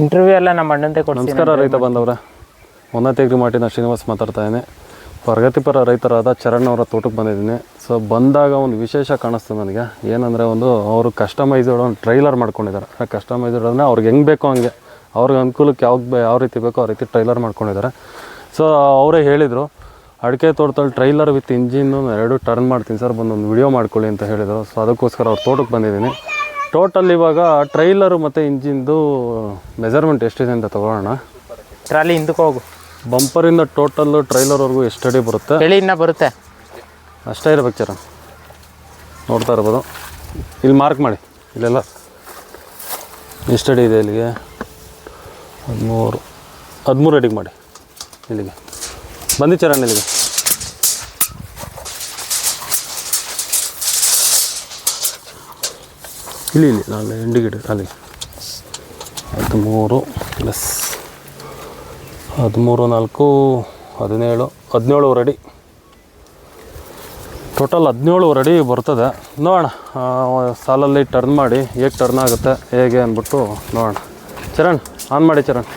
Interview ಎಲ್ಲ ನಮ್ಮ ಅಣ್ಣಂತೆ ಕೊಡ್ತೀನಿ ನಮಸ್ಕಾರ ರೈತ ಬಂದವರ. ಒಂದತೇಗ್ರಿ ಮಾಟಿನ ಶ್ರೀನಿವಾಸ್ ಮಾತಾಡ್ತಾ ಇದ್ದೀನಿ. ಪ್ರಗತಿಪರ ರೈತರಾದ ಚರಣ್ ಅವರ ತೋಟಕ್ಕೆ ಬಂದಿದ್ದೀನಿ. ಸೊ ಬಂದಾಗ ಒಂದು ವಿಶೇಷ ಕಾಣಿಸ್ತು ನನಗೆ. ಏನಂದರೆ ಒಂದು ಅವರು ಕಸ್ಟಮೈಸ್ಡ್ ಒಂದು ಟ್ರೈಲರ್ ಮಾಡ್ಕೊಂಡಿದ್ದಾರೆ. ಕಸ್ಟಮೈಸ್ಡ್ ಅಂದರೆ ಅವ್ರಿಗೆ ಹೆಂಗೆ ಬೇಕೋ ಹಂಗೆ ಅವ್ರಿಗೆ ಅನುಕೂಲಕ್ಕೆ ಯಾವ ಯಾವ ರೀತಿ ಬೇಕೋ ಆ ರೀತಿ ಟ್ರೈಲರ್ ಮಾಡ್ಕೊಂಡಿದ್ದಾರೆ. ಸೊ ಅವರೇ ಹೇಳಿದರು ಅಡಿಕೆ ತೋಟದಲ್ಲಿ ಟ್ರೈಲರ್ ವಿತ್ ಇಂಜಿನ್ನು ಎರಡು ಟರ್ನ್ ಮಾಡ್ತೀನಿ ಸರ್ ಬಂದು ಒಂದು ವಿಡಿಯೋ ಮಾಡ್ಕೊಳ್ಳಿ ಅಂತ ಹೇಳಿದರು. ಸೊ ಅದಕ್ಕೋಸ್ಕರ ಅವ್ರ ತೋಟಕ್ಕೆ ಬಂದಿದ್ದೀನಿ. ಟೋಟಲ್ ಇವಾಗ ಟ್ರೈಲರು ಮತ್ತು ಇಂಜಿನ್ದು ಮೆಜರ್ಮೆಂಟ್ ಎಷ್ಟಿದೆ ಅಂತ ತಗೊಳ್ಳೋಣ ಟ್ರಾಲಿ ಹಿಂದಕ್ಕೆ ಹೋಗು. ಬಂಪರಿಂದ ಟೋಟಲ್ ಟ್ರೈಲರ್ವರೆಗೂ ಎಷ್ಟು ಅಡಿ ಬರುತ್ತೆ? ಇನ್ನ ಬರುತ್ತೆ. ಅಷ್ಟೇ ಇರ್ಬೇಕು ಚರ ನೋಡ್ತಾ ಇರ್ಬೋದು. ಇಲ್ಲಿ ಮಾರ್ಕ್ ಮಾಡಿ. ಇಲ್ಲೆಲ್ಲ. ಎಷ್ಟು ಅಡಿ ಇದೆ ಇಲ್ಲಿಗೆ? ಹದಿಮೂರು. ಹದಿಮೂರು ಅಡಿಗೆ ಮಾಡಿ. ಇಲ್ಲಿಗೆ. ಬಂದಿ ಚರಣ್ ಇಲ್ಲಿಗೆ? ಇಲ್ಲಿ ಇಲ್ಲಿ, ನಾನು ಇಂಡಿಗೇಟರ್ ಅಲ್ಲಿ ಹದಿಮೂರು ಪ್ಲಸ್ ಹದಿಮೂರು, ನಾಲ್ಕು, ಹದಿನೇಳು ಹದಿನೇಳು ರೆಡಿ. ಟೋಟಲ್ ಹದಿನೇಳು ರೆಡಿ ಬರ್ತದೆ. ನೋಡೋಣ ಸಾಲಲ್ಲಿ ಟರ್ನ್ ಮಾಡಿ ಹೇಗೆ ಟರ್ನ್ ಆಗುತ್ತೆ, ಹೇಗೆ ಅಂದ್ಬಿಟ್ಟು ನೋಡೋಣ. ಚರಣ್ ಆನ್ ಮಾಡಿ ಚರಣ್.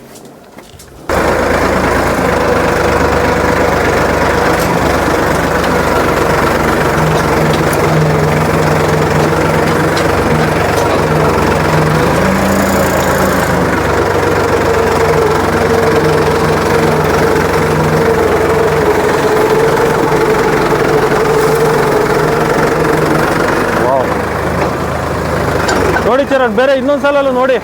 ಚರಣ್ ಬೇರೆ ಇನ್ನೊಂದು ಸಲಲ್ಲೂ ನೋಡಿ.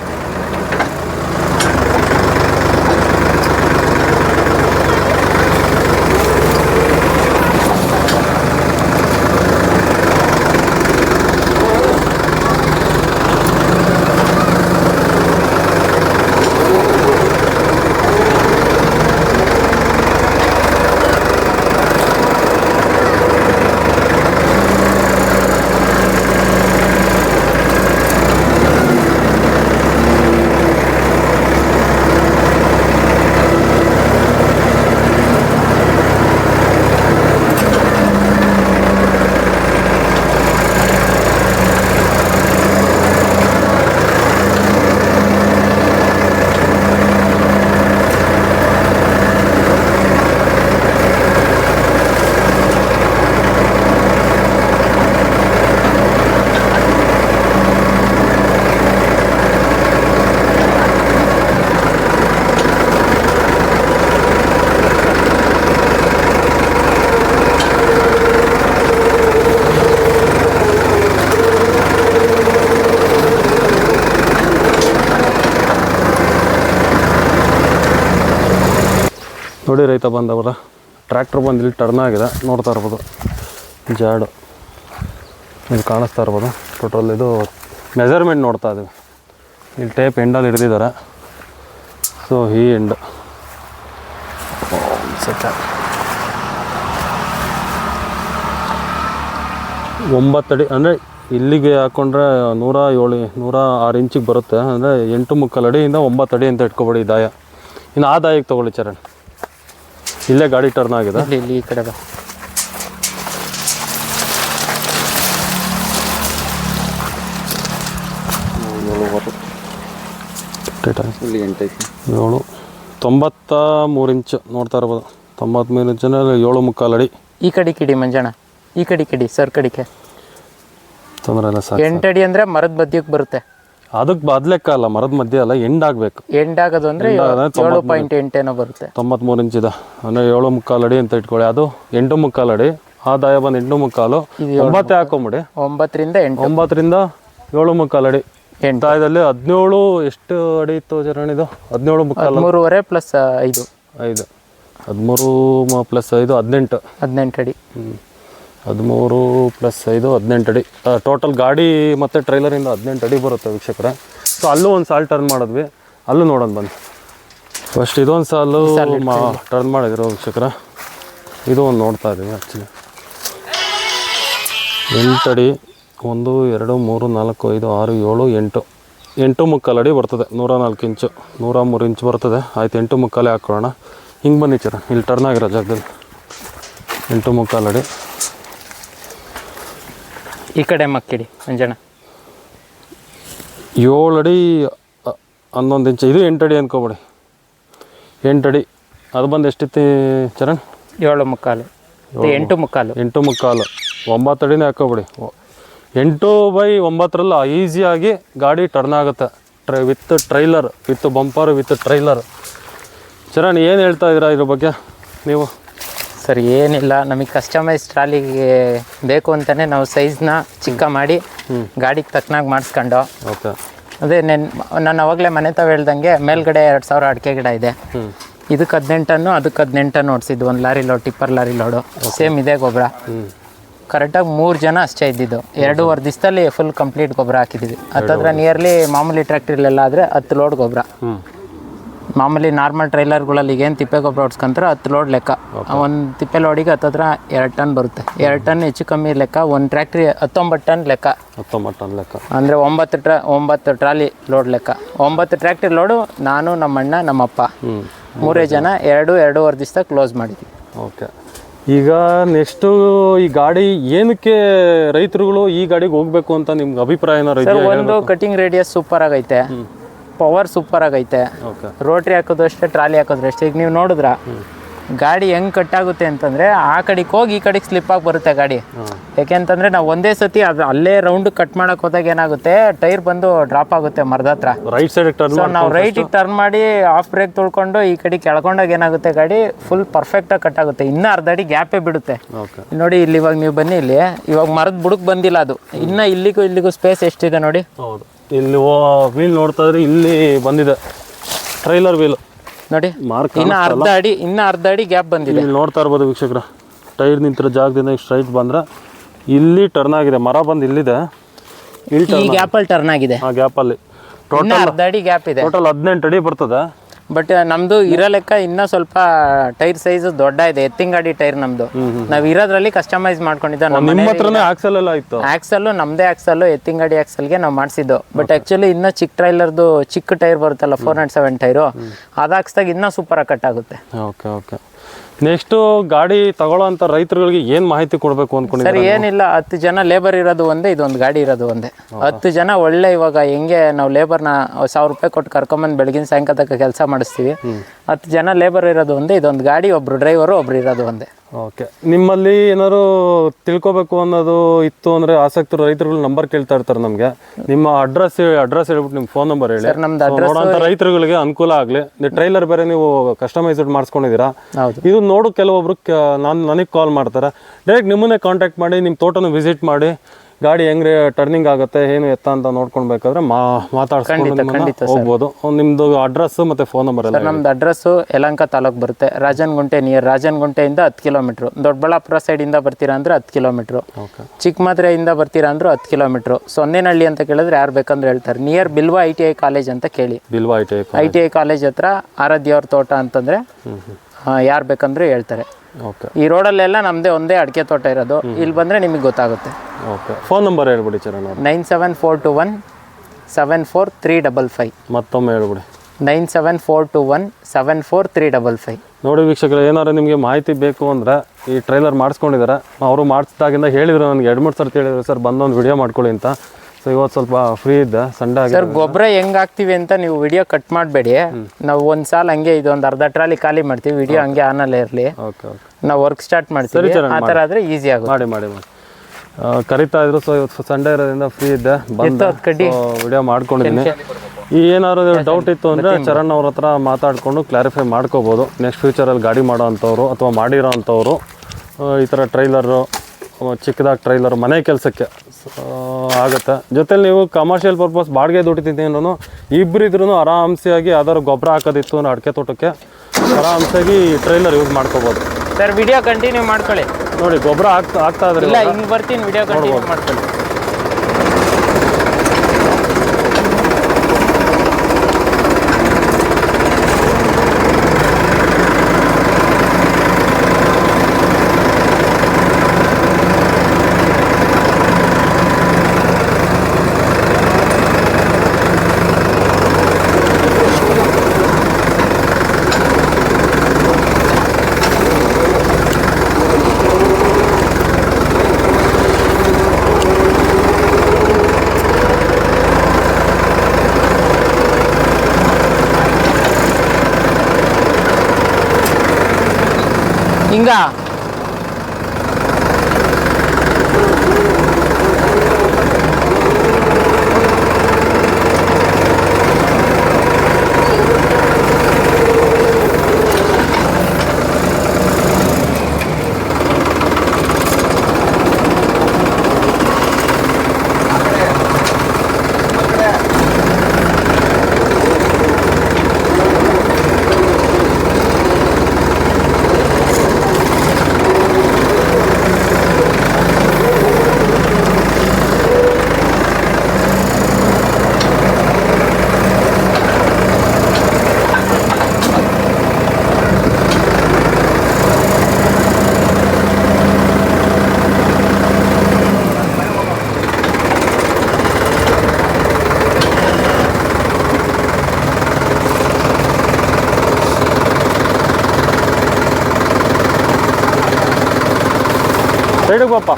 ನೋಡಿ ರೈತ ಬಂದವರ. ಟ್ರ್ಯಾಕ್ಟ್ರ್ ಬಂದು ಇಲ್ಲಿ ಟರ್ನ್ ಆಗಿದೆ. ನೋಡ್ತಾ ಇರ್ಬೋದು. ಜಾಡು. ಇಲ್ಲಿ ಕಾಣಿಸ್ತಾ ಇರ್ಬೋದು. ಟೋಟಲ್ ಇದು ಮೆಜರ್ಮೆಂಟ್ ನೋಡ್ತಾ ಇದ್ದೀವಿ ಇಲ್ಲಿ ಟೇಪ್ ಎಂಡಲ್ಲಿ ಹಿಡಿದಿದ್ದಾರೆ. ಸೊ ಈ ಎಂಡ್ ಒಂಬತ್ತಡಿ ಅಂದರೆ ಇಲ್ಲಿಗೆ ಹಾಕ್ಕೊಂಡ್ರೆ ನೂರ ಏಳು, ನೂರ ಆರು ಇಂಚಿಗೆ ಬರುತ್ತೆ. ಅಂದರೆ ಎಂಟು ಮುಕ್ಕಾಲು ಅಡಿಯಿಂದ ಒಂಬತ್ತು ಅಡಿ ಅಂತ ಇಟ್ಕೊಬೇಡಿ ದಾಯ. ಇನ್ನು ಆ ದಾಯಕ್ಕೆ ತೊಗೊಳ್ಳಿ ಚರಣ್. ಇಲ್ಲೇ ಗಾಡಿ ಟರ್ನ್ ಆಗಿದೆ. ಇಲ್ಲಿ ಇಲ್ಲಿ ಈ ಕಡೆ ಬಾ. ಇಲ್ಲಿ ಎಂಟೈತಿ ಏಳು ತೊಂಬತ್ತ ಮೂರು ಇಂಚು ನೋಡ್ತಾ ಇರ್ಬೋದು. ತೊಂಬತ್ಮೂರು ಇಂಚಿನಲ್ಲಿ ಏಳು ಮುಕ್ಕಾಲು ಅಡಿ. ಈ ಕಡೆ ಕಿಡಿ ಮಂಜಣ್ಣ ಈ ಕಡೆ ಕಿಡಿ ಸರ್ ಕಡಿಕೆ ತೊಂದರೆ ಇಲ್ಲ ಸಾಕು ಎಂಟು ಅಡಿ ಅಂದ್ರೆ ಮರದ ಮಧ್ಯಕ್ಕೆ ಬರುತ್ತೆ. ಅದಕ್ಕೆ ಬದ್ಲೆಕ್ಕ ಅಲ್ಲ ಮರದ ಮಧ್ಯ ಅಲ್ಲ ಎಂಡ್ ಆಗಬೇಕು. ಎಂಡ್ ಆಗೋದು ಅಂದ್ರೆ ಏಳು ಪಾಯಿಂಟ್ ಎಂಟೇನೋ ಬರುತ್ತೆ. ತೊಂಬತ್ಮೂರು ಇಂಚಿದ ಅಂದರೆ ಏಳು ಮುಕ್ಕಾಲು ಅಡಿ ಅಂತ ಇಟ್ಕೊಳ್ಳಿ. ಅದು ಎಂಟು ಮುಕ್ಕಾಲು ಅಡಿ. ಆ ದಾಯ ಬಂದು ಎಂಟು ಮುಕ್ಕಾಲು. ಒಂಬತ್ತೇ ಹಾಕೊಂಬಿಡಿ. ಒಂಬತ್ತರಿಂದ ಎಂಟು. ಒಂಬತ್ತರಿಂದ ಏಳು ಮುಕ್ಕಾಲು ಅಡಿ. ಎಂಟು. ದಾಯದಲ್ಲಿ ಹದಿನೇಳು ಎಷ್ಟು ಅಡಿ ಇತ್ತು ಚರಣಿದು ಹದಿನೇಳು ಮುಕ್ಕಾಲು ಮೂರುವರೆ ಪ್ಲಸ್ ಐದು. ಐದು. ಹದಿಮೂರು ಪ್ಲಸ್ ಐದು ಹದಿನೆಂಟು. ಹದಿನೆಂಟು ಅಡಿ. ಹದಿಮೂರು ಪ್ಲಸ್ ಐದು ಹದಿನೆಂಟು ಅಡಿ. ಟೋಟಲ್ ಗಾಡಿ ಮತ್ತು ಟ್ರೈಲರಿಂದ ಹದಿನೆಂಟು ಅಡಿ ಬರುತ್ತೆ ವೀಕ್ಷಕರ. ಸೊ ಅಲ್ಲೂ ಒಂದು ಸಾಲು ಟರ್ನ್ ಮಾಡಿದ್ವಿ. ಅಲ್ಲೂ ನೋಡೋಣ ಬನ್ನಿ. ಫಸ್ಟ್ ಇದೊಂದು ಸಾಲು ಮಾ ಟರ್ನ್ ಮಾಡಿದ್ರು ವೀಕ್ಷಕರ. ಇದು ಒಂದು ನೋಡ್ತಾ ಇದ್ದೀವಿ ಆ್ಯಕ್ಚುಲಿ ಎಂಟು ಅಡಿ ಒಂದು ಎರಡು ಮೂರು ನಾಲ್ಕು ಐದು ಆರು ಏಳು ಎಂಟು. ಎಂಟು ಮುಕ್ಕಾಲು ಅಡಿ ಬರ್ತದೆ. ನೂರ ನಾಲ್ಕು ಇಂಚು ನೂರ ಮೂರು ಇಂಚು ಬರ್ತದೆ. ಆಯ್ತು ಎಂಟು ಮುಕ್ಕಾಲೇ ಹಾಕ್ಕೊಳ್ಳೋಣ ಹಿಂಗೆ ಬನ್ನಿ ಚರ ಇಲ್ಲಿ ಟರ್ನ್ ಆಗಿರೋ ಜಾಗದಲ್ಲಿ. ಎಂಟು ಮುಕ್ಕಾಲು ಅಡಿ. ಈ ಕಡೆ ಮಕ್ಕಿಡಿ ಮಂಜಣ್ಣ ಏಳು ಅಡಿ ಹನ್ನೊಂದು ಇಂಚು. ಇದು ಎಂಟು ಅಡಿ ಅಂದ್ಕೊಬಿಡಿ ಎಂಟು ಅಡಿ ಅದು ಬಂದು ಎಷ್ಟಿತ್ತು ಚರಣ್? ಏಳು ಮುಕ್ಕಾಲು. ಎಂಟು ಮುಕ್ಕಾಲು. ಎಂಟು ಮುಕ್ಕಾಲು. ಒಂಬತ್ತು ಅಡಿನೇ ಹಾಕೋಬಿಡಿ ಎಂಟು ಬೈ ಒಂಬತ್ತರಲ್ಲ ಈಸಿಯಾಗಿ ಗಾಡಿ ಟರ್ನ್ ಆಗುತ್ತೆ. Try with trailer with bumper with trailer Charan ಏನು ಹೇಳ್ತಾ ಇದ್ದೀರಾ ಇದ್ರ ಬಗ್ಗೆ? ನೀವು? ಸರ್ ಏನಿಲ್ಲ. ನಮಗೆ ಕಸ್ಟಮೈಸ್ ಟ್ರಾಲಿಗೆ ಬೇಕು ಅಂತಲೇ ನಾವು ಸೈಜ್ನ ಚಿಕ್ಕ ಮಾಡಿ ಗಾಡಿಗೆ ತಕ್ಕನಾಗಿ ಮಾಡಿಸ್ಕೊಂಡು. ಓಕೆ. ಅದೇ ನೆನ್ ನಾನು ಅವಾಗಲೇ ಮನೆ ತಾವು ಹೇಳ್ದಂಗೆ ಮೇಲ್ಗಡೆ ಎರಡು ಸಾವಿರ ಅಡಿಕೆ ಗಿಡ ಇದೆ. ಇದಕ್ಕೆ ಹದಿನೆಂಟನ್ನು ಅದಕ್ಕೆ ಹದಿನೆಂಟನ್ನು ಓಡಿಸಿದ್ದು. ಒಂದು lorry load tipper lorry load same ಇದೆ ಗೊಬ್ಬರ ಕರೆಕ್ಟಾಗಿ ಮೂರು ಜನ ಅಷ್ಟೇ ಇದ್ದಿದ್ದು. ಎರಡೂವರೆ ದಿವಸದಲ್ಲಿ ಫುಲ್ ಕಂಪ್ಲೀಟ್ ಗೊಬ್ಬರ ಹಾಕಿದ್ದೀವಿ ಹತ್ತತ್ರ ನಿಯರ್ಲಿ ಮಾಮೂಲಿ ಟ್ರ್ಯಾಕ್ಟ್ರಿಲೆಲ್ಲ ಆದರೆ ಹತ್ತು ಲೋಡ್ ಗೊಬ್ಬರ ಮಾಮೂಲಿ ನಾರ್ಮಲ್ ಟ್ರೈಲರ್ಗಳಲ್ಲಿ ಏನು ತಿಪ್ಪೆ ಗೊಬ್ಬರ ಹೊಡ್ಸ್ಕೊಂತಾರೆ ಹತ್ತು ಲೋಡ್ ಲೆಕ್ಕ. ಒಂದು ತಿಪ್ಪೆ ಲೋಡಿಗೆ ಹತ್ತತ್ರ ಎರಡು ಟನ್ ಬರುತ್ತೆ. ಎರಡು ಟನ್ ಹೆಚ್ಚು ಕಮ್ಮಿ ಲೆಕ್ಕ ಒಂದು ಟ್ರ್ಯಾಕ್ಟ್ರಿ ಹತ್ತೊಂಬತ್ತು ಟನ್ ಲೆಕ್ಕ. ಹತ್ತೊಂಬತ್ತು ಟನ್ ಲೆಕ್ಕ. ಅಂದರೆ ಒಂಬತ್ತು ಟ್ರ ಒಂಬತ್ತು ಟ್ರಾಲಿ ಲೋಡ್ ಲೆಕ್ಕ. ಒಂಬತ್ತು ಟ್ರ್ಯಾಕ್ಟ್ರಿ ಲೋಡು ನಾನು ನಮ್ಮ ಅಣ್ಣ ನಮ್ಮಪ್ಪ ಮೂರೇ ಜನ ಎರಡು ಎರಡೂವರೆ ದಿವಸ ಕ್ಲೋಸ್ ಮಾಡಿದ್ವಿ. ಓಕೆ. ಈಗ ನೆಕ್ಸ್ಟು ಈ ಗಾಡಿ ಏನಕ್ಕೆ ರೈತರುಗಳು ಈ ಗಾಡಿಗೆ ಹೋಗ್ಬೇಕು ಅಂತ ನಿಮ್ಗೆ ಅಭಿಪ್ರಾಯ ಒಂದು ಕಟಿಂಗ್ ರೇಡಿಯಸ್ ಸೂಪರ್ ಆಗೈತೆ. ಪವರ್ ಸೂಪರ್ ಆಗೈತೆ. ರೋಟ್ರಿ ಹಾಕೋದು ಅಷ್ಟೇ ಟ್ರಾಲಿ ಹಾಕೋದು ಅಷ್ಟೇ. ಈಗ ನೀವು ನೋಡಿದ್ರ? ಗಾಡಿ ಹೆಂಗೆ ಕಟ್ ಆಗುತ್ತೆ ಅಂತಂದ್ರೆ ಆ ಕಡೆಗೆ ಹೋಗಿ ಈ ಕಡೆಗೆ ಸ್ಲಿಪ್ ಆಗಿ ಬರುತ್ತೆ ಗಾಡಿ. ಯಾಕೆಂತಂದ್ರೆ ನಾವು ಒಂದೇ ಸತಿ ಅದು ಅಲ್ಲೇ ರೌಂಡ್ ಕಟ್ ಮಾಡೋಕೆ ಹೋದಾಗ ಏನಾಗುತ್ತೆ ಟೈರ್ ಬಂದು ಡ್ರಾಪ್ ಆಗುತ್ತೆ ಮರದ ಹತ್ರ. ರೈಟ್ ಸೈಡ್ ಟರ್ನ್ ಸೊ ನಾವು ರೈಟಿಗೆ ಟರ್ನ್ ಮಾಡಿ ಆಫ್ ಬ್ರೇಕ್ ತೊಳ್ಕೊಂಡು ಈ ಕಡೆ ಕೆಳ್ಕೊಂಡಾಗ ಏನಾಗುತ್ತೆ ಗಾಡಿ ಫುಲ್ ಪರ್ಫೆಕ್ಟಾಗಿ ಕಟ್ ಆಗುತ್ತೆ. ಇನ್ನೂ ಅರ್ಧ ಅಡಿ ಗ್ಯಾಪೇ ಬಿಡುತ್ತೆ. ನೋಡಿ ಇಲ್ಲಿ ಇವಾಗ ನೀವು ಬನ್ನಿ ಇಲ್ಲಿ. ಇವಾಗ ಮರದ ಬುಡಕ್ ಬಂದಿಲ್ಲ ಅದು. ಇನ್ನ ಇಲ್ಲಿಗೂ ಇಲ್ಲಿಗೂ ಸ್ಪೇಸ್ ಎಷ್ಟಿದೆ ನೋಡಿ. ಹೌದು. ಇಲ್ಲಿ ವೀಲ್ ನೋಡ್ತಾ ಇದ್ರೆ ಇಲ್ಲಿ ಬಂದಿದೆ. ಟ್ರೈಲರ್ ವೀಲ್ ನೋಡಿ ಮಾರ್ಕ್ ಇನ್ನ ಅರ್ಧ ಅಡಿ ಇನ್ನ ಅರ್ಧ ಅಡಿ ಗ್ಯಾಪ್ ಬಂದಿದೆ. ಇಲ್ಲಿ ನೋಡ್ತಾ ಇರ್ಬೋದು ವೀಕ್ಷಕರ. ಟೈರ್ ನಿಂತಿರೋ ಜಾಗದಿಂದ ಸ್ಟ್ರೈಟ್ ಬಂದ್ರೆ ಇಲ್ಲಿ ಟರ್ನ್ ಆಗಿದೆ. ಮರ ಬಂದು ಇಲ್ಲಿದೆ. ಇಲ್ಲಿ ಈ ಗ್ಯಾಪ್ ಅಲ್ಲಿ ಟರ್ನ್ ಆಗಿದೆ. ಆ ಗ್ಯಾಪಲ್ಲಿ ಟೋಟಲ್ ಅರ್ಧ ಅಡಿ ಗ್ಯಾಪ್ ಇದೆ. ಟೋಟಲ್ ಹದಿನೆಂಟು ಅಡಿ ಬರ್ತದೆ. ಬಟ್ ನಮ್ದು ಇರೋ ಲೆಕ್ಕ ಇನ್ನ ಸ್ವಲ್ಪ ಟೈರ್ ಸೈಜ್ ದೊಡ್ಡ ಇದೆ ಎತ್ತಿನ ಗಾಡಿ ಟೈರ್ ನಮ್ದು. ನಾವ್ ಇರೋದ್ರಲ್ಲಿ ಕಸ್ಟಮೈಸ್ ಮಾಡ್ಕೊಂಡಿದ್ದ ನಮ್ಮ ಹತ್ರನೇ ಆಕ್ಸಲ್ ಎಲ್ಲ ಇತ್ತು ಆಕ್ಸಲ್ ನಮ್ದೇ ಆಕ್ಸಲ್ ಎತ್ತಿನ ಗಾಡಿ ಆಕ್ಸಲ್ಗೆ ನಾವು ಮಾಡಿಸಿದ್ದು. ಬಟ್ ಆಕ್ಚುಲಿ ಇನ್ನ ಚಿಕ್ಕ ಟ್ರೈಲರ್ದು ಚಿಕ್ಕ ಟೈರ್ ಬರುತ್ತಲ್ಲ ಫೋರ್ ನಾಟ್ ಸೆವೆನ್ ಟೈರು ಅದು ಹಾಕ್ಸ್ದಾಗ ಇನ್ನೂ ಸೂಪರ್ ಆಗಿ ಕಟ್ ಆಗುತ್ತೆ. ಓಕೆ ಓಕೆ ನೆಕ್ಸ್ಟು ಗಾಡಿ ತಗೊಳ್ಳೋಂಥ ರೈತರುಗಳಿಗೆ ಏನು ಮಾಹಿತಿ ಕೊಡಬೇಕು ಸರ್ ಅಂದ್ಕೊಂಡಿದ್ದಾರೆ ಏನಿಲ್ಲ. ಹತ್ತು ಜನ ಲೇಬರ್ ಇರೋದು ಒಂದೇ ಇದೊಂದು ಗಾಡಿ ಇರೋದು ಒಂದೇ. ಹತ್ತು ಜನ ಒಳ್ಳೆ ಇವಾಗ ಹೆಂಗೆ ನಾವು ಲೇಬರ್ನ ಸಾವಿರ ರೂಪಾಯಿ ಕೊಟ್ಟು ಕರ್ಕೊಂಬಂದು ಬೆಳಗಿನ ಸಾಯಂಕಾಲ ತನಕ ಕೆಲಸ ಮಾಡಿಸ್ತೀವಿ. ಹತ್ತು ಜನ ಲೇಬರ್ ಇರೋದು ಒಂದೇ ಇದೊಂದು ಗಾಡಿ ಒಬ್ರು ಡ್ರೈವರು ಒಬ್ರು ಇರೋದು ಒಂದೇ. ಓಕೆ. ನಿಮ್ಮಲ್ಲಿ ಏನಾದ್ರು ತಿಳ್ಕೊಬೇಕು ಅನ್ನೋದು ಇತ್ತು ಅಂದರೆ ಆಸಕ್ತರು ರೈತರುಗಳು ನಂಬರ್ ಕೇಳ್ತಾ ಇರ್ತಾರೆ ನಮಗೆ. ನಿಮ್ಮ ಅಡ್ರೆಸ್ ಅಡ್ರೆಸ್ ಹೇಳ್ಬಿಟ್ಟು ನಿಮ್ಮ ಫೋನ್ ನಂಬರ್ ಹೇಳಿ. ಸರ್ ನಮ್ದು ಅಡ್ರೆಸ್ ನೋಡೋಂಥ ರೈತರುಗಳಿಗೆ ಅನುಕೂಲ ಆಗಲಿ. ನೀವು ಟ್ರೈಲರ್ ಬೇರೆ ನೀವು ಕಸ್ಟಮೈಸ್ಡ್ ಮಾಡಿಸ್ಕೊಂಡಿದ್ದೀರಾ? ಹೌದು. ಇದು ನೋಡು ಕೆಲವೊಬ್ರು ನಾನು ನನಗೆ ಕಾಲ್ ಮಾಡ್ತಾರೆ. ಡೈರೆಕ್ಟ್ ನಿಮ್ಮನ್ನೇ ಕಾಂಟ್ಯಾಕ್ಟ್ ಮಾಡಿ ನಿಮ್ಮ ತೋಟನ ವಿಸಿಟ್ ಮಾಡಿ. ಗಾಡಿ ಹೆಂಗ್ರೆ ಟರ್ನಿಂಗ್ ಆಗುತ್ತೆ ಏನು ಎತ್ತ ಅಂತ ನೋಡ್ಕೊಳ್ಬೇಕಾದ್ರೆ ಬೇಕಾದ್ರೆ ಮಾತಾಡ್ಸ್ಕೊಂಡು ಹೋಗ್ಬೋದು. ನಿಮ್ದು ನಿಮ್ಮದು ಅಡ್ರೆಸ್ ಮತ್ತು ಫೋನ್ ನಂಬರ್ ಎಲ್ಲ ನಮ್ದು ಅಡ್ರೆಸ್ಸು ಯಲಂಕ ತಾಲೂಕ್ ಬರುತ್ತೆ. ರಾಜನಗುಂಟೆ ನಿಯರ್ ರಾಜನಗುಂಟೆಯಿಂದ ಹತ್ತು ಕಿಲೋಮೀಟ್ರು. ದೊಡ್ಡಬಳ್ಳಾಪುರ ಸೈಡಿಂದ ಬರ್ತೀರಾ ಅಂದ್ರೆ ಹತ್ತು ಕಿಲೋಮೀಟ್ರು. ಓಕೆ. ಚಿಕ್ಕಮದ್ರೆಯಿಂದ ಬರ್ತೀರಾ ಅಂದ್ರೆ ಹತ್ತು ಕಿಲೋಮೀಟ್ರು. ಸೊನ್ನೆನಹಳ್ಳಿ ಅಂತ ಕೇಳಿದ್ರೆ ಯಾರು ಬೇಕಂದ್ರೆ ಹೇಳ್ತಾರೆ. Near Bilva I T I college ಅಂತ ಕೇಳಿ. Bilva I T I T I college ಹತ್ರ ಆರಾಧ್ಯವ್ರ ತೋಟ ಅಂತಂದ್ರೆ ಯಾರು ಬೇಕಂದ್ರೆ ಹೇಳ್ತಾರೆ. ಓಕೆ. ಈ ರೋಡಲ್ಲೆಲ್ಲ ನಮ್ಮದೇ ಒಂದೇ ಅಡಿಕೆ ತೋಟ ಇರೋದು. ಇಲ್ಲಿ ಬಂದರೆ ನಿಮಗೆ ಗೊತ್ತಾಗುತ್ತೆ. ಓಕೆ. ಫೋನ್ ನಂಬರ್ ಹೇಳ್ಬಿಡಿ ಚರಣ್ ಅವ್ರು. Nine seven four two one seven four three double five. ಮತ್ತೊಮ್ಮೆ ಹೇಳ್ಬಿಡಿ. Nine seven four two one seven four three double five. ನೋಡಿ ವೀಕ್ಷಕರು ಏನಾದ್ರು ನಿಮಗೆ ಮಾಹಿತಿ ಬೇಕು ಅಂದರೆ ಈ ಟ್ರೈಲರ್ ಮಾಡಿಸ್ಕೊಂಡಿದ್ದಾರೆ ಅವರು ಮಾಡಿಸಿದಾಗಿಂದ ಹೇಳಿದ್ರು ನನಗೆ ಎರಡು ಮೂರು ಸರ್ತಿ ಹೇಳಿದ್ರು ಸರ್ ಬಂದೊಂದು ವಿಡಿಯೋ ಮಾಡ್ಕೊಳ್ಳಿ ಅಂತ. ಸೊ ಇವತ್ತು ಸ್ವಲ್ಪ ಫ್ರೀ ಇದ್ದ ಸಂಡ ಸರ್ ಗೊಬ್ಬರ ಹೆಂಗ್ ಹಾಕ್ತಿವಿ ಅಂತ ನೀವು ವಿಡಿಯೋ ಕಟ್ ಮಾಡಬೇಡಿ. ನಾವು ಒಂದು ಸಾಲ ಹಂಗೆ ಇದೊಂದು ಅರ್ಧ ಟ್ರಾಲಿ ಖಾಲಿ ಮಾಡ್ತೀವಿ. ವಿಡಿಯೋ ಹಂಗೆ ಆನಲ್ಲೇ ಇರಲಿ. ಓಕೆ ಓಕೆ ನಾವು ವರ್ಕ್ ಸ್ಟಾರ್ಟ್ ಮಾಡ್ತೀವಿ. ಆ ಥರ ಆದರೆ ಈಸಿ ಆಗುತ್ತೆ. ಮಾಡಿ ಮಾಡಿ ಮಾಡಿ. ಕರಿತಾ ಇದ್ರು ಸೊ ಇವತ್ತು ಸಂಡೇ ಇರೋದ್ರಿಂದ ಫ್ರೀ ಇದ್ದೆ. ಬಂದು ಕಡ್ಡಿ. ವಿಡಿಯೋ ಮಾಡ್ಕೊಂಡಿದ್ದೀನಿ ಈ ಏನಾದ್ರು ಡೌಟ್ ಇತ್ತು ಅಂದರೆ ಚರಣ್ ಅವ್ರ ಹತ್ರ ಮಾತಾಡಿಕೊಂಡು ಕ್ಲಾರಿಫೈ ಮಾಡ್ಕೋಬೋದು. ನೆಕ್ಸ್ಟ್ ಫ್ಯೂಚರಲ್ಲಿ ಗಾಡಿ ಮಾಡೋ ಅಂಥವ್ರು ಅಥವಾ ಮಾಡಿರೋ ಅಂಥವ್ರು ಈ ಥರ ಟ್ರೈಲರು ಚಿಕ್ಕದಾಗಿ ಟ್ರೈಲರ್ ಮನೆ ಕೆಲಸಕ್ಕೆ ಆಗುತ್ತೆ. ಜೊತೆಲಿ ನೀವು ಕಮರ್ಷಿಯಲ್ ಪರ್ಪಸ್ ಬಾಡಿಗೆ ದುಡಿತಿದ್ದೆ ಅಂದ್ರೂ ಇಬ್ಬರಿದ್ರೂ ಆರಾಮ್ಸೆಯಾಗಿ ಯಾವ್ದಾದ್ರು ಗೊಬ್ಬರ ಹಾಕೋದಿತ್ತು ಅಂದ್ರೆ ಅಡಿಕೆ ತೋಟಕ್ಕೆ ಆರಾಮ್ಸಾಗಿ ಟ್ರೈಲರ್ ಯೂಸ್ ಮಾಡ್ಕೋಬೋದು. ಸರ್ ವಿಡಿಯೋ ಕಂಟಿನ್ಯೂ ಮಾಡ್ಕೊಳ್ಳಿ. ನೋಡಿ ಗೊಬ್ಬರ ಹಾಕ್ತಾ ಹಾಕ್ತಾ ಇದ್ರೆ ಇಲ್ಲ ಹಿಂಗೆ ಬರ್ತೀನಿ ವಿಡಿಯೋ ಕಂಟಿನ್ಯೂ ಮಾಡ್ಕೊಳ್ಳಿ. ಹಿಂಗ ಸೈಡಿಗೆ ಪಾಪ.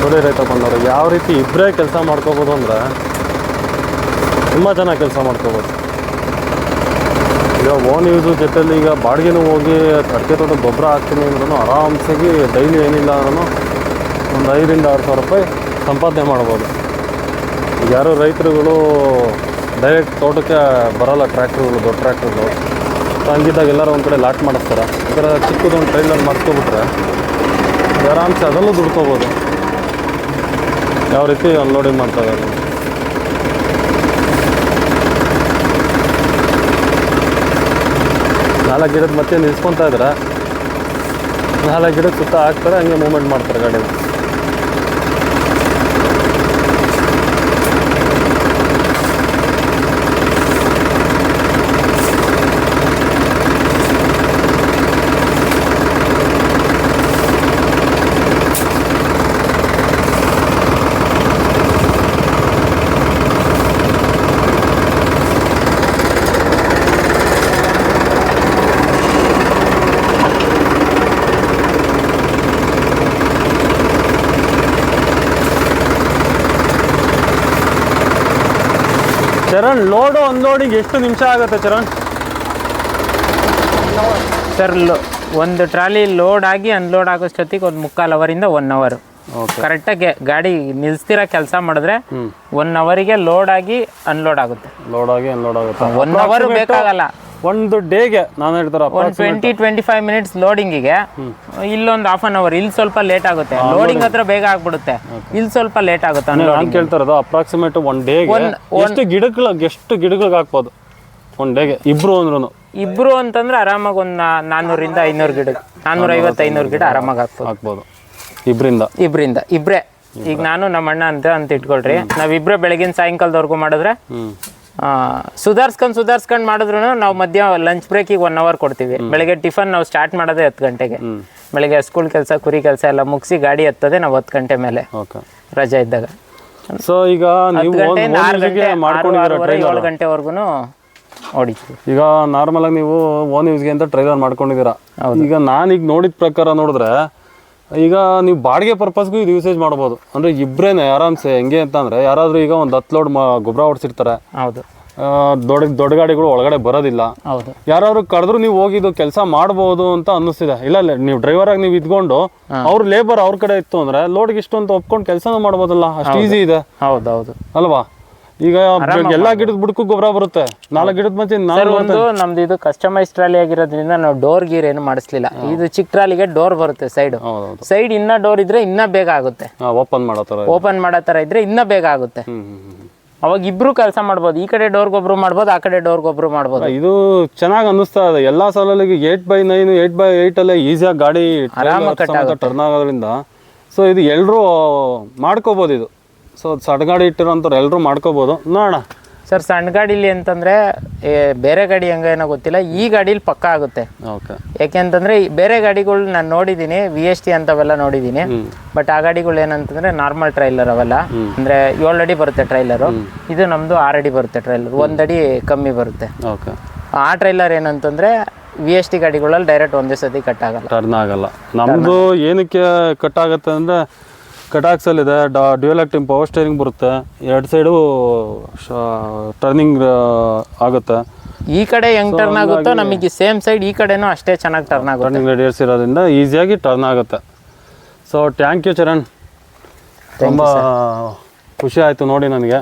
ನೋಡಿ ರೈತ ಬಂದವರು, ಯಾವ ರೀತಿ ಇಬ್ಬರೇ ಕೆಲಸ ಮಾಡ್ಕೋಬೋದು ಅಂದ್ರೆ ತುಂಬ ಚೆನ್ನಾಗಿ ಕೆಲಸ ಮಾಡ್ಕೋಬೋದು. ಈಗ ಓನ್ ಯೂಸು ಜೊತೆಲಿ ಈಗ ಬಾಡಿಗೆನೂ ಹೋಗಿ ಅಡಿಕೆ ತೋಟದ ಗೊಬ್ಬರ ಹಾಕ್ತೀನಿ ಅಂದ್ರೂ ಆರಾಮ್ಸಾಗಿ ಡೈಲಿ ಏನಿಲ್ಲ ಅಂದ್ರೂ ಒಂದು ಐದರಿಂದ ಆರು ಸಾವಿರ ರೂಪಾಯಿ ಸಂಪಾದನೆ ಮಾಡ್ಬೋದು. ಯಾರು ರೈತರುಗಳು ಡೈರೆಕ್ಟ್ ತೋಟಕ್ಕೆ ಬರೋಲ್ಲ ಟ್ರ್ಯಾಕ್ಟ್ರುಗಳು ದೊಡ್ಡ ಟ್ರ್ಯಾಕ್ಟ್ರುಗಳು ಹಂಗಿದ್ದಾಗ ಎಲ್ಲರೂ ಒಂದು ಕಡೆ ಲಾಟ್ ಮಾಡಿಸ್ತಾರೆ. ಥರ ಚಿಕ್ಕದೊಂದು ಟ್ರೈಲರ್ ಮಾಡ್ಕೊಬಿಟ್ರೆ ಆರಾಮ್ಸೆ ಅದರಲ್ಲೂ ದುಡ್ಕೋಬೋದು. ಯಾವ ರೀತಿ ಅನ್ಲೋಡಿಂಗ್ ಮಾಡ್ತಾ ಇದ್ದಾರೆ. ನಾಲ್ಕು ಗಿಡದ ಮತ್ತೆ ನಿಲ್ಸ್ಕೊತಾ ಇದ್ರೆ, ನಾಲ್ಕು ಗಿಡದ ಸುತ್ತ ಹಾಕ್ತಾರೆ, ಹಂಗೆ ಮೂವ್ಮೆಂಟ್ ಮಾಡ್ತಾರೆ ಗಾಡಿನ ಚರಣ್ ಲೋಡು ಅನ್ಲೋಡಿಂಗ್ ಎಷ್ಟು ನಿಮಿಷ ಆಗುತ್ತೆ ಚರಣ್? ಸರ್ ಒಂದು ಟ್ರಾಲಿ ಲೋಡ್ ಆಗಿ ಅನ್ಲೋಡ್ ಆಗೋಷ್ಟೊತ್ತಿಗೆ ಒಂದು ಮುಕ್ಕಾಲು ಅವರಿಂದ ಒನ್ ಅವರ್ ಕರೆಕ್ಟಾಗಿ ಗಾಡಿ ನಿಲ್ಸ್ತಿರ ಕೆಲಸ ಮಾಡಿದ್ರೆ ಒನ್ ಅವರಿಗೆ ಲೋಡ್ ಆಗಿ ಅನ್ಲೋಡ್ ಆಗುತ್ತೆ. ಲೋಡ್ ಆಗಿ ಅನ್ಲೋಡ್ ಆಗುತ್ತೆ. ಒನ್ ಅವರ್ ಬೇಕಾಗಲ್ಲ. ಒಂದು ಡೇಗೆ ನಾನು ಹೇಳ್ತಾರೆ ಒಂದು ಟ್ವೆಂಟಿ ಟ್ವೆಂಟಿ ಫೈವ್ ಮಿನಿಟ್ಸ್ ಲೋಡಿಂಗಿಗೆ ಇಲ್ಲೊಂದು ಹಾಫ್ ಅನ್ ಅವರ್ ಇಲ್ಲಿ ಸ್ವಲ್ಪ ಲೇಟ್ ಆಗುತ್ತೆ. ಲೋಡಿಂಗ್ ಹತ್ರ ಬೇಗ ಆಗ್ಬಿಡುತ್ತೆ. ಇಲ್ಲಿ ಸ್ವಲ್ಪ ಲೇಟ್ ಆಗುತ್ತೆ ನಾನು. ಕೇಳ್ತಾ ಇರೋದು ಅಪ್ರಾಕ್ಸಿಮೇಟ್ ಒನ್ ಡೇಗೆ ಎಷ್ಟು ಗಿಡಗಳಿಗೆ ಎಷ್ಟು ಗಿಡಗಳಿಗೆ ಹಾಕ್ಬೋದು? ಒನ್ ಡೇಗೆ. ಇಬ್ರು ಅಂದ್ರೂ ಇಬ್ರು ಅಂತಂದ್ರೆ ಆರಾಮಾಗಿ ಒಂದು ನಾನ್ನೂರಿಂದ ಐನೂರು ಗಿಡ ನಾನ್ನೂರ ಐವತ್ತು ಐನೂರು ಗಿಡ ಆರಾಮಾಗಿ ಹಾಕ್ಬೋದು. ಹಾಕ್ಬೋದು. ಇಬ್ರಿಂದ. ಇಬ್ರಿಂದ. ಇಬ್ರೇ. ಈಗ ನಾನು ನಮ್ಮ ಅಣ್ಣ ಅಂತ ಅಂತ ಇಟ್ಕೊಳ್ರಿ. ನಾವಿಬ್ರೆ ಬೆಳಗಿನ ಸಾಯಂಕಾಲದವರೆಗೂ ಮಾಡಿದ್ರೆ ಸುಧಾರ್ಸ್ಕೊಂಡ್ ಸುಧಾರ್ಸ್ಕೊಂಡ್ ಮಾಡಿದ್ರು ನಾವು ಮಧ್ಯ ಲಂಚ್ ಬ್ರೇಕಿಗೆ ಒನ್ ಅವರ್ ಕೊಡ್ತೀವಿ. ಬೆಳಗ್ಗೆ ಟಿಫನ್ ನಾವು ಸ್ಟಾರ್ಟ್ ಮಾಡೋದೇ ಹತ್ತು ಗಂಟೆಗೆ. ಬೆಳಗ್ಗೆ ಸ್ಕೂಲ್ ಕೆಲಸ ಕುರಿ ಕೆಲಸ ಎಲ್ಲ ಮುಗಿಸಿ ಗಾಡಿ ಹತ್ತದೆ ನಾವು ಹತ್ತು ಗಂಟೆ ಮೇಲೆ. ಓಕೆ. ರಜೆ ಇದ್ದಾಗ. ಸೊ ಈಗ ಏಳು ಗಂಟೆವರೆಗೂ ಹೊಡಿತೀವಿ ಈಗ ನಾರ್ಮಲ್ ಆಗಿ ನೀವು ಓನ್ ಯೂಸ್ಗೆ ಅಂತ ಟ್ರೈಲರ್ ಮಾಡ್ಕೊಂಡಿದ್ದೀರಾ. ಈಗ ನಾನು ಈಗ ನೋಡಿದ ಪ್ರಕಾರ ನೋಡಿದ್ರೆ ಈಗ ನೀವು ಬಾಡಿಗೆ ಪರ್ಪಸ್ಗೂ ಇದು ಯೂಸೇಜ್ ಮಾಡ್ಬೋದು. ಅಂದ್ರೆ ಇಬ್ಬರೇನೆ ಆರಾಮ್ಸೆ ಹೆಂಗೆ ಅಂತಂದ್ರೆ ಯಾರಾದರೂ ಈಗ ಒಂದು ಹತ್ತು ಲೋಡ್ ಗೊಬ್ಬರ ಹೊಡ್ಸಿರ್ತಾರೆ. ಹೌದು. ದೊಡ್ಡ ದೊಡ್ಡ ಗಾಡಿಗಳು ಒಳಗಡೆ ಬರೋದಿಲ್ಲ. ಹೌದು. ಯಾರಾದ್ರು ಕರೆದ್ರು ನೀವು ಹೋಗಿದ್ದು ಕೆಲಸ ಮಾಡ್ಬೋದು ಅಂತ ಅನ್ನಿಸ್ತಿದೆ. ಇಲ್ಲ ಇಲ್ಲ ನೀವು ಡ್ರೈವರ್ ಆಗಿ ನೀವು ಇದ್ಕೊಂಡು ಅವ್ರ ಲೇಬರ್ ಅವ್ರ ಕಡೆ ಇತ್ತು ಅಂದ್ರೆ ಲೋಡ್ಗೆ ಇಷ್ಟು ಅಂತ ಒಪ್ಕೊಂಡು ಕೆಲಸನೂ ಮಾಡ್ಬೋದಲ್ಲ. ಅಷ್ಟು ಈಸಿ ಇದೆ. ಹೌದು ಹೌದು. ಅಲ್ವಾ? ಈಗ ಎಲ್ಲಾ ಗಿಡದ ಬುಡಕ್ಕೂ ಗೊಬ್ಬರ ಬರುತ್ತೆ. ನಾಲ್ಕು ಗಿಡದ ಸರ್ ನಾಲ್ಕು ಒಂದು ನಮ್ದು ಇದು ಕಸ್ಟಮೈಸ್ ಟ್ರಾಲಿ ಆಗಿರೋದ್ರಿಂದ ನಾವು ಡೋರ್ ಗೀರ್ ಏನು ಮಾಡಿಸ್ಲಿಲ್ಲ. ಇದು ಚಿಕ್ಕ ಟ್ರಾಲಿಗೆ ಡೋರ್ ಬರುತ್ತೆ ಸೈಡ್ ಸೈಡ್ ಇನ್ನ ಡೋರ್ ಇದ್ರೆ ಇನ್ನ ಬೇಗ ಆಗುತ್ತೆ. ಓಪನ್ ಮಾಡೋ ತರ ಓಪನ್ ಮಾಡೋ ತರ ಇದ್ರೆ ಇನ್ನ ಬೇಗ ಆಗುತ್ತೆ. ಅವಾಗ ಇಬ್ರು ಕೆಲಸ ಮಾಡ್ಬೋದು. ಈ ಕಡೆ ಡೋರ್ ಗೊಬ್ಬರ ಮಾಡ್ಬೋದು ಆ ಕಡೆ ಡೋರ್ ಗೊಬ್ಬರ ಮಾಡ್ಬೋದು. ಇದು ಚೆನ್ನಾಗಿ ಅನಿಸ್ತಾ ಇದೆ. ಎಲ್ಲಾ ಸಾಲಲ್ಲಿ eight by nine eight by eight ಅಲ್ಲೇ ಈಸಿಯಾಗಿ ಗಾಡಿ ಟರ್ನ್ ಆಗೋದ್ರಿಂದ. ಸೊ ಇದು ಎಲ್ಲರೂ ಮಾಡ್ಕೋಬೋದು ಇದು. ಸೊ ಸಣ್ಣ ಗಾಡಿ ಇಟ್ಟಿರೋಂಥವ್ರು ಎಲ್ಲರೂ ಮಾಡ್ಕೋಬೋದು. ನೋಡೋಣ. ಸರ್ ಸಣ್ಣ ಗಾಡೀಲಿ ಅಂತಂದ್ರೆ ಬೇರೆ ಗಾಡಿ ಹೆಂಗೇನೋ ಗೊತ್ತಿಲ್ಲ. ಈ ಗಾಡೀಲಿ ಪಕ್ಕ ಆಗುತ್ತೆ. ಓಕೆ. ಯಾಕೆಂತಂದರೆ ಬೇರೆ ಗಾಡಿಗಳು ನಾನು ನೋಡಿದ್ದೀನಿ ವಿ ಎಸ್ ಟಿ ಅಂತವೆಲ್ಲ ನೋಡಿದ್ದೀನಿ. ಬಟ್ ಆ ಗಾಡಿಗಳು ಏನಂತಂದ್ರೆ ನಾರ್ಮಲ್ ಟ್ರೈಲರ್ ಅವೆಲ್ಲ. ಅಂದ್ರೆ ಏಳು ಅಡಿ ಬರುತ್ತೆ ಟ್ರೈಲರು ಇದು ನಮ್ದು ಆರು ಅಡಿ ಬರುತ್ತೆ ಟ್ರೈಲರ್ ಒಂದು ಅಡಿ ಕಮ್ಮಿ ಬರುತ್ತೆ. ಓಕೆ. ಆ ಟ್ರೈಲರ್ ಏನಂತಂದ್ರೆ ವಿ ಎಸ್ ಟಿ ಗಾಡಿಗಳಲ್ಲಿ ಡೈರೆಕ್ಟ್ ಒಂದೇ ಸತಿ ಕಟ್ ಆಗಲ್ಲ. ಟರ್ನ್ ಆಗಲ್ಲ. ನಮ್ಮದು ಏನಕ್ಕೆ ಕಟ್ ಆಗುತ್ತೆ ಅಂದರೆ ಕಟಾಕ್ಸಲ್ಲಿದೆ ಡಾ ಡ್ಯೂಯಲ್ ಆಕ್ಟಿಂಗ್ ಪವರ್ ಸ್ಟೇರಿಂಗ್ ಬರುತ್ತೆ. ಎರಡು ಸೈಡು ಟರ್ನಿಂಗ್ ಆಗುತ್ತೆ. ಈ ಕಡೆ ಹೆಂಗ್ ಟರ್ನ್ ಆಗುತ್ತೋ ನಮಗೆ ಸೇಮ್ ಸೈಡ್ ಈ ಕಡೆನೂ ಅಷ್ಟೇ ಚೆನ್ನಾಗಿ ಟರ್ನ್ ಆಗುತ್ತೆ. ಟರ್ನಿಂಗ್ ರೇಡಿಯರ್ಸ್ ಇರೋದ್ರಿಂದ ಈಸಿಯಾಗಿ ಟರ್ನ್ ಆಗುತ್ತೆ. So thank you Charan. ತುಂಬ ಖುಷಿ ಆಯಿತು ನೋಡಿ ನನಗೆ.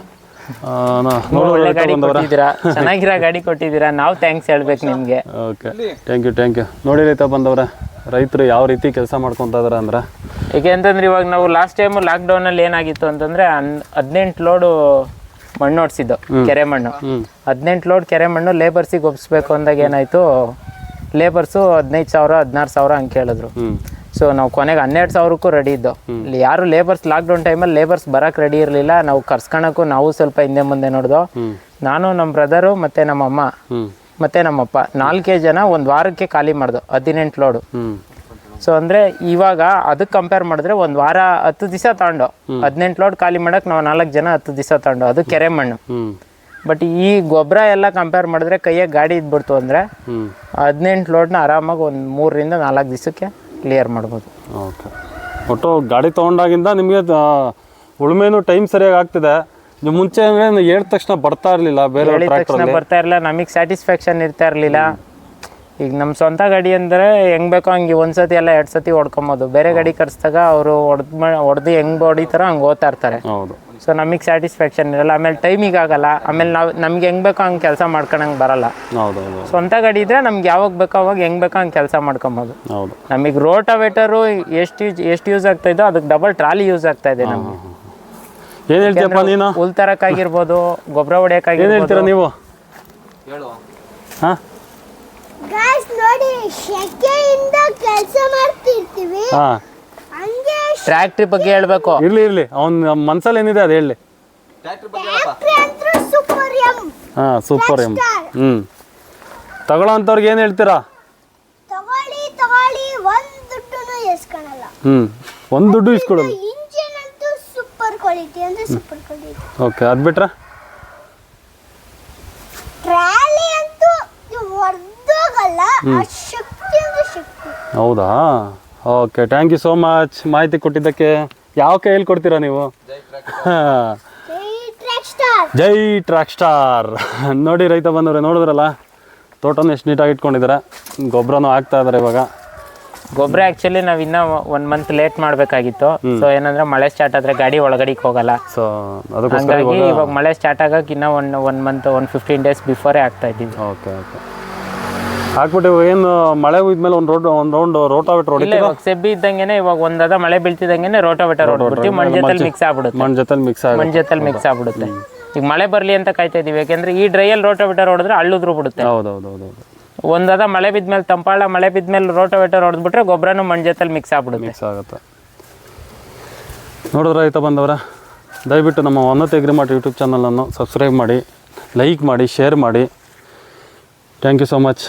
ಒಳ್ಳೆ ಗಾಡಿ ಕೊಟ್ಟಿದ್ದೀರಾ? ಚೆನ್ನಾಗಿರೋ ಗಾಡಿ ಕೊಟ್ಟಿದ್ದೀರಾ? ನಾವು ಥ್ಯಾಂಕ್ಸ್ ಹೇಳ್ಬೇಕು ನಿಮಗೆ. Okay. Thank you thank you ನೋಡಿ ರೈತ ಬಂದವ್ರೆ ರೈತರು ಯಾವ ರೀತಿ ಕೆಲಸ ಮಾಡ್ಕೊತಾ ಇದಾರೆ ಅಂದ್ರೆ? ಏಕೆ ಅಂತಂದ್ರೆ ಇವಾಗ ನಾವು ಲಾಸ್ಟ್ ಟೈಮ್ ಲಾಕ್ಡೌನ್ ಅಲ್ಲಿ ಏನಾಗಿತ್ತು ಅಂತಂದ್ರೆ ಹದಿನೆಂಟು ಲೋಡು ಮಣ್ಣು ಹೊಡ್ಸಿದ್ದು ಕೆರೆ ಮಣ್ಣು. ಹದಿನೆಂಟು ಲೋಡ್ ಕೆರೆ ಮಣ್ಣು ಲೇಬರ್ಸಿಗೆ ಒಪ್ಸ್ಬೇಕು ಅಂದಾಗ ಏನಾಯ್ತು? ಲೇಬರ್ಸು ಹದಿನೈದು ಸಾವಿರ ಹದಿನಾರು ಸಾವಿರ ಹಂಗೆ ಕೇಳಿದ್ರು. ಸೊ ನಾವು ಕೊನೆಗೆ ಹನ್ನೆರಡು ಸಾವಿರಕ್ಕೂ ರೆಡಿ ಇದ್ದೋ. ಇಲ್ಲಿ ಯಾರು ಲೇಬರ್ಸ್ ಲಾಕ್ಡೌನ್ ಟೈಮಲ್ಲಿ ಲೇಬರ್ಸ್ ಬರಕ್ಕೆ ರೆಡಿ ಇರಲಿಲ್ಲ. ನಾವು ಕರ್ಸ್ಕೊಳಕ್ಕೂ ನಾವು ಸ್ವಲ್ಪ ಹಿಂದೆ ಮುಂದೆ ನೋಡ್ದು. ನಾನು ನಮ್ಮ ಬ್ರದರು ಮತ್ತು ನಮ್ಮ ಅಮ್ಮ, ಮತ್ತು ನಮ್ಮಪ್ಪ ನಾಲ್ಕೇ ಜನ ಒಂದು ವಾರಕ್ಕೆ ಖಾಲಿ ಮಾಡ್ದು, ಹದಿನೆಂಟು ಲೋಡು ಸೊ ಅಂದರೆ ಇವಾಗ ಅದಕ್ಕೆ ಕಂಪೇರ್ ಮಾಡಿದ್ರೆ ಒಂದು ವಾರ ಹತ್ತು ದಿವಸ ತಗೊಂಡು, ಹದಿನೆಂಟು ಲೋಡ್ ಖಾಲಿ ಮಾಡಕ್ಕೆ ನಾವು ನಾಲ್ಕು ಜನ ಹತ್ತು ದಿವಸ ತಗೊಂಡು, ಅದು ಕೆರೆ ಮಣ್ಣು. ಬಟ್ ಈ ಗೊಬ್ಬರ ಎಲ್ಲ ಕಂಪೇರ್ ಮಾಡಿದ್ರೆ ಕೈಯಾಗ ಗಾಡಿ ಇದ್ಬಿಡ್ತು ಅಂದರೆ, ಹದಿನೆಂಟು ಲೋಡ್ನ ಆರಾಮಾಗಿ ಒಂದು ಮೂರರಿಂದ ನಾಲ್ಕು ದಿವಸಕ್ಕೆ ಕ್ಲಿಯರ್ ಮಾಡ್ಬೋದು. ಓಕೆ. ಒಟ್ಟು ಗಾಡಿ ತೊಗೊಂಡಾಗಿಂದ ನಿಮಗೆ ಉಳುಮೆನೂ ಟೈಮ್ ಸರಿಯಾಗಿ ಆಗ್ತಿದೆ. ನೀವು ಮುಂಚೆ ಅಂದರೆ ಹೇಳಿದ ತಕ್ಷಣ ಬರ್ತಾ ಇರಲಿಲ್ಲ ಬೇರೆ ಹೇಳಿದ ತಕ್ಷಣ ಬರ್ತಾ ಇರಲಿಲ್ಲ ನಮಗೆ ಸ್ಯಾಟಿಸ್ಫ್ಯಾಕ್ಷನ್ ಇರ್ತಾ ಇರಲಿಲ್ಲ. ಈಗ ನಮ್ಮ ಸ್ವಂತ ಗಾಡಿ ಅಂದರೆ ಹೆಂಗ್ ಬೇಕೋ ಹಂಗೆ ಒಂದು ಸತಿ ಎಲ್ಲ ಎರಡು ಸತಿ ಹೊಡ್ಕೊಬೋದು ಬೇರೆ ಗಾಡಿ ಕರೆಸ್ದಾಗ ಅವರು ಹೊಡೆದ್ ಹೊಡೆದು ಹೆಂಗೆ ಹೊಡಿತಾರೋ ಹಂಗೆ ಓದ್ತಾ ಇರ್ತಾರೆ. ಹೌದು. ಸೊ ನಮಗೆ ಸ್ಯಾಟಿಸ್ಫ್ಯಾಕ್ಷನ್ ಇರಲ್ಲ. ಆಮೇಲೆ ಟೈಮಿಗೆ ಆಗಲ್ಲ. ಆಮೇಲೆ ನಾವು ನಮ್ಗೆ ಹೆಂಗೆ ಬೇಕೋ ಹಂಗೆ ಕೆಲಸ ಮಾಡ್ಕೊಳಂಗೆ ಬರಲ್ಲ. ಹೌದು ಹೌದು ಸ್ವಂತ ಗಾಡಿ ಇದ್ರೆ ನಮ್ಗೆ ಯಾವಾಗ ಬೇಕೋ ಅವಾಗ ಹೆಂಗ್ ಬೇಕೋ ಹಂಗೆ ಕೆಲಸ ಮಾಡ್ಕೊಬೋದು. ಹೌದು. ನಮಗೆ ರೋಟಾವೇಟರು ಎಷ್ಟು ಯೂಸ್ ಎಷ್ಟು ಯೂಸ್ ಆಗ್ತಾ ಇದೋ ಅದಕ್ಕೆ ಡಬಲ್ ಟ್ರಾಲಿ ಯೂಸ್ ಆಗ್ತಾ ಇದೆ ನಮಗೆ. ಏನು ಹೇಳ್ತೀಯಪ್ಪ ನೀನು? ಹುಲ್ ತರಕ್ಕಾಗಿರ್ಬೋದು ಗೊಬ್ಬರ ಏನು ಹೊಡೆಯೋಕ್ಕಾಗಿರ್ಬೋದು ಹೇಳ್ತೀರಾ ನೀವು? ಹಾಂ? ಗಾಯ್ಸ್ ನೋಡಿ ಶೆಕೆಯಿಂದ ಕೆಲಸ ಮಾಡ್ತಿರ್ತೀವಿ. ಹಾಂ. ಹಂಗೆ ಟ್ರ್ಯಾಕ್ಟ್ರಿ ಬಗ್ಗೆ ಹೇಳ್ಬೇಕು. ಇರ್ಲಿ ಇರ್ಲಿ. ಅವ್ನ ಮನ್ಸಲ್ಲಿ ಏನಿದೆ ಅದು ಹೇಳಿ. ಹಾ ಸೂಪರ್ ಎಂ ಹಾಂ ಸೂಪರ್ ಎಂ ಹ್ಞೂ ತಗೊಳ್ಳೋ ಅಂತವ್ರಿಗೆ ಏನು ಹೇಳ್ತೀರಾ? ತಗೊಳ್ಳಿ ತಗೊಳ್ಳಿ. ಒಂದ್ ದುಡ್ಡು ಎಸ್ಕೊಳಲ್ಲ. ಹ್ಞೂ ಒಂದು ದುಡ್ಡು ಇಸ್ಕೊಡೋದು ಇಂಜಿನ್ ಅಂತೂ ಸೂಪರ್ ಕ್ವಾಲಿಟಿ ಅಂದ್ರೆ ಸೂಪರ್ ಕ್ವಾಲಿಟಿ ಓಕೆ ಅದು ಬಿಟ್ರೆ? ಟ್ರಾಲಿ ಅಂತೂ ಹೊಡೆದೋಗಲ್ಲ. ಆ ಶಕ್ತಿ ಅಂದ್ರೆ ಶಕ್ತಿ. ಹೌದಾ? Okay thank you so much ಮಾಹಿತಿ ಕೊಟ್ಟಿದ್ದಕ್ಕೆ ಯಾವ ಕೈಯಲ್ಲಿ ಕೊಡ್ತೀರಾ ನೀವು? ಜೈ ಟ್ರ್ಯಾಕ್ ಸ್ಟಾರ್ ನೋಡಿ ರೈತ ಬಂದವ್ರೆ ನೋಡಿದ್ರಲ್ಲ? ತೋಟನ ಎಷ್ಟು ನೀಟಾಗಿ ಇಟ್ಕೊಂಡಿದ್ದಾರೆ ಗೊಬ್ಬರನೂ ಹಾಕ್ತಾ ಇದ್ದಾರೆ ಇವಾಗ. ಗೊಬ್ಬರ ಆ್ಯಕ್ಚುಲಿ ನಾವು ಇನ್ನೂ ಒನ್ ಮಂತ್ ಲೇಟ್ ಮಾಡಬೇಕಾಗಿತ್ತು. ಸೊ ಏನಂದ್ರೆ ಮಳೆ ಸ್ಟಾರ್ಟ್ ಆದರೆ ಗಾಡಿ ಒಳಗಡೆಗೆ ಹೋಗಲ್ಲ. ಸೊ ಅದಕ್ಕೋಸ್ಕರ ಹಂಗಾಗಿ ಇವಾಗ ಮಳೆ ಸ್ಟಾರ್ಟ್ ಆಗಕ್ಕೆ ಇನ್ನೂ one one month one fifteen days ಬಿಫೋರೇ ಆಗ್ತಾ ಇದ್ದೀವಿ. ಓಕೆ ಓಕೆ ಹಾಕ್ಬಿಟ್ಟು ಇವಾಗ ಏನು ಮಳೆ ಹೋಗಿದ್ಮೇಲೆ ಒಂದು ರೋಡ್ ಒಂದು ರೌಂಡ್ ರೋಟಾವೇಟ್ರ್ ಇಲ್ಲ ಹೊಡಿತೀರಾ ಇವಾಗ ಸೆಬ್ಬಿ ಇದ್ದಂಗೆನೆ ಇವಾಗ ಒಂದದ ಮಳೆ ಬೀಳ್ತಿದ್ದಂಗೆನೆ ರೋಡ್ ಹೊಡ್ಬಿಡ್ತೀವಿ ಮಣ್ಣು ಜೊತೆ ಮಿಕ್ಸ್ ಆಗ್ಬಿಡುತ್ತೆ. ಮಣ್ಣು ಜೊತೆ ಮಿಕ್ಸ್ ಆಗುತ್ತೆ. ಮಣ್ಣು ಜೊತೆ ಮಿಕ್ಸ್ ಆಗ್ಬಿಡುತ್ತೆ. ಈಗ ಮಳೆ ಬರಲಿ ಅಂತ ಕಾಯ್ತಾ ಇದೀವಿ ಯಾಕೆಂದ್ರೆ ಈ ಡ್ರೈಯಲ್ಲಿ ರೋಟಾವೇಟರ್ ಹೊಡೆದ್ರೆ ಅಳ್ಳುದ್ರು ಬಿಡುತ್ತೆ. ಹೌದು ಹೌದು ಹೌದು ಹೌದು ಒಂದದ ಮಳೆ ಬಿದ್ಮೇಲೆ ತಂಪಾಳ ಮಳೆ ಬಿದ್ಮೇಲೆ ರೋಟಾವೇಟರ್ ಹೊಡೆದ್ಬಿಟ್ರೆ ಗೊಬ್ಬರನು ಮಣ್ಣು ಜೊತೆ ಮಿಕ್ಸ್ ಆಗ್ಬಿಡುತ್ತೆ. ಮಿಕ್ಸ್ ಆಗುತ್ತೆ. ನೋಡಿದ್ರೆ ರೈತ ಬಂದವರ ದಯವಿಟ್ಟು ನಮ್ಮ ಉನ್ನತ ಮಾಡಿ ಯೂಟ್ಯೂಬ್ ಚಾನಲನ್ನು ಸಬ್ಸ್ಕ್ರೈಬ್ ಮಾಡಿ ಲೈಕ್ ಮಾಡಿ ಶೇರ್ ಮಾಡಿ. Thank you so much